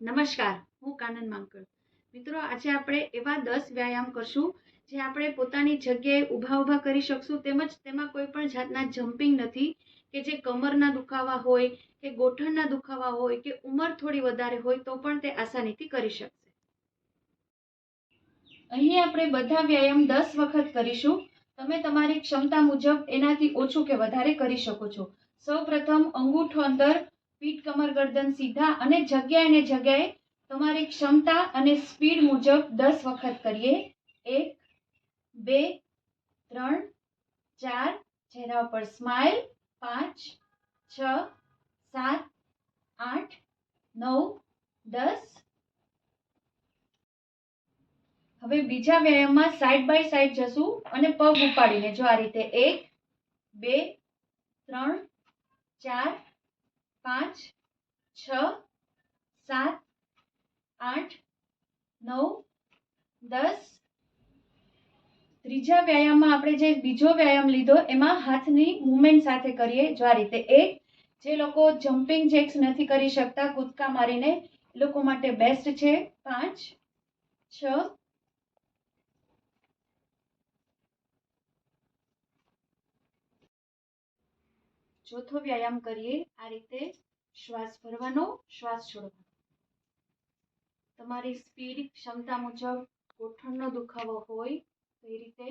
નમસ્કાર, હું કાનન માંકડ. મિત્રો, આજે આપણે એવા દસ વ્યાયામ કરશું જે આપણે પોતાની જગ્યાએ ઊભા ઊભા કરી શકશું તેમજ તેમાં કોઈ પણ જાતના જમ્પિંગ નથી કે જે કમરના દુખાવા હોય કે ગોઠણના દુખાવા હોય કે ઉંમર થોડી વધારે હોય તો પણ તે આસાનીથી કરી શકશે. અહીં આપણે બધા વ્યાયામ દસ વખત કરીશું. તમે તમારી ક્ષમતા મુજબ એનાથી ઓછું કે વધારે કરી શકો છો. સૌ પ્રથમ અંગૂઠો અંદર પીઠ કમર ગરદન સીધા અને જગ્યાએ ને જગ્યાએ તમારી ક્ષમતા અને સ્પીડ મુજબ દસ વખત કરીએ. એક, બે, ત્રણ, ચાર, ચહેરા ઉપર સ્માઇલ પાંચ, છ, સાત, આઠ, નવ, દસ. હવે બીજા વ્યાયામમાં સાઈડ બાય સાઈડ જશું અને પગ ઉપાડીને. જો આ રીતે એક, બે, ત્રણ, ચાર પાંચ, છ, સાત, આઠ, નવ, દસ. ત્રીજા વ્યાયામમાં આપણે જે બીજો વ્યાયામ લીધો, એમાં હાથની મુવમેન્ટ સાથે કરીએ, જો આ રીતે. એક, જે લોકો જમ્પિંગ જેક્સ નથી કરી શકતા, કૂદકા મારીને, એ લોકો માટે બેસ્ટ છે. પાંચ, છ ચોથો વ્યાયામ કરીએ, આ રીતે શ્વાસ ભરવાનો, શ્વાસ છોડવાનો. તમારી સ્પીડ, ક્ષમતા મુજબ ગોઠણનો દુખાવો હોય, તો એ રીતે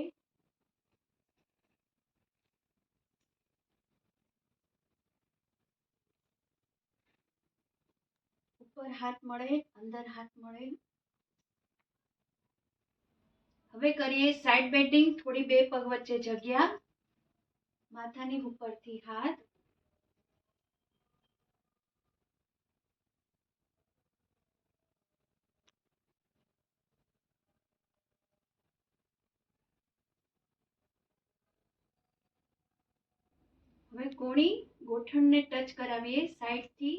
ઉપર હાથ મળે, અંદર હાથ મળે. હવે કરીએ સાઈડ બેન્ડિંગ થોડી બે પગ વચ્ચે જગ્યા. માથાની ઉપરથી હાથ. હવે કોણી ગોઠણને ટચ કરાવીએ સાઈડથી.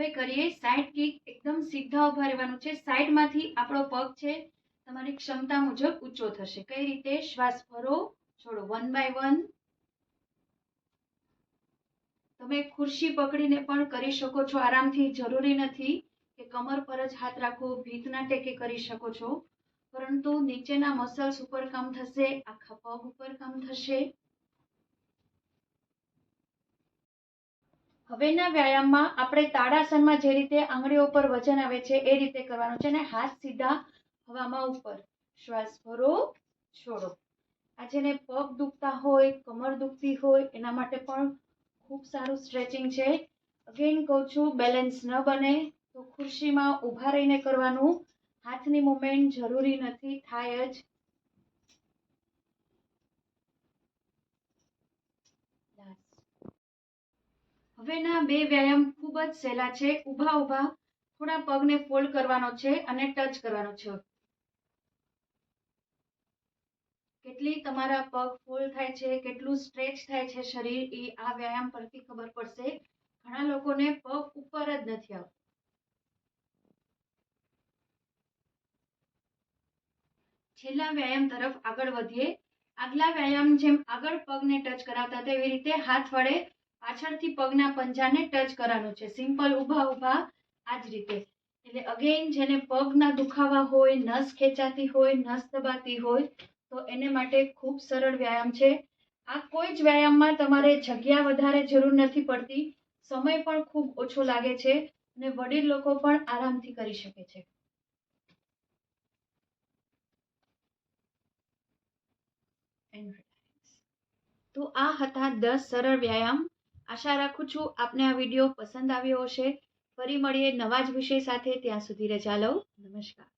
હવે કરીએ સાઈડ કિક એકદમ સીધા ઊભા રહેવાનું છે. સાઈડમાંથી આપણો પગ છે, તમારી ક્ષમતા મુજબ ઊંચો થશે. કઈ રીતે? શ્વાસ ભરો છોડો. વન બાય વન તમે ખુરશી પકડીને પણ કરી શકો છો. આરામથી જરૂરી નથી કે કમર પર જ હાથ રાખો, ભીતના ટેકે કરી શકો છો. પરંતુ નીચેના મસલ્સ ઉપર કામ થશે, આખા પગ ઉપર કામ થશે. હવેના વ્યાયામમાં આપણે તાડાસનમાં જે રીતે આંગળીઓ પર વજન આવે છે, એ રીતે કરવાનું છે અને હાથ સીધા હવામાં ઉપર. શ્વાસ ભરો છોડો. આ જેને પગ દુખતા હોય, કમર દુખતી હોય, એના માટે પણ ખૂબ સારું સ્ટ્રેચિંગ છે. અગેન કહું છું બેલેન્સ ન બને તો ખુરશીમાં ઊભા રહીને કરવાનું હાથની મુવમેન્ટ જરૂરી નથી, થાય જ. હવેના બે વ્યાયામ ખૂબ જ સહેલા છે. ઊભા ઊભા થોડા પગને ફોલ્ડ કરવાનો છે અને ટચ કરવાનો છે. કેટલી તમારા પગ ફોલ્ડ થાય છે, કેટલું સ્ટ્રેચ થાય છે શરીર, એ આ વ્યાયામ પરથી ખબર પડશે. ઘણા લોકોને પગ ઉપર જ નથી આવતું. છેલ્લા વ્યાયામ તરફ આગળ વધીએ. આગલા વ્યાયામ જેમ આગળ પગને ટચ કરાવતા હતા, એવી રીતે હાથ વડે પાછળથી પગના પંજાને ટચ કરવાનું છે. સિમ્પલ ઊભા ઊભા આ જ રીતે. એટલે અગેન જેને પગના દુખાવા હોય, નસ ખેંચાતી હોય, નસ દબાતી હોય, તો એને માટે ખૂબ સરળ વ્યાયામ છે. આ કોઈ જ વ્યાયામમાં તમારે જગ્યા વધારે જરૂર નથી પડતી. સમય પણ ખૂબ ઓછો લાગે છે અને વડીલ લોકો પણ આરામથી કરી શકે છે. તો આ હતા દસ સરળ વ્યાયામ. આશા રાખું છું આપને આ વીડિયો પસંદ આવ્યો હશે. ફરી મળીએ નવા જ વિષય સાથે ત્યાં સુધી રજા લઉં. નમસ્કાર.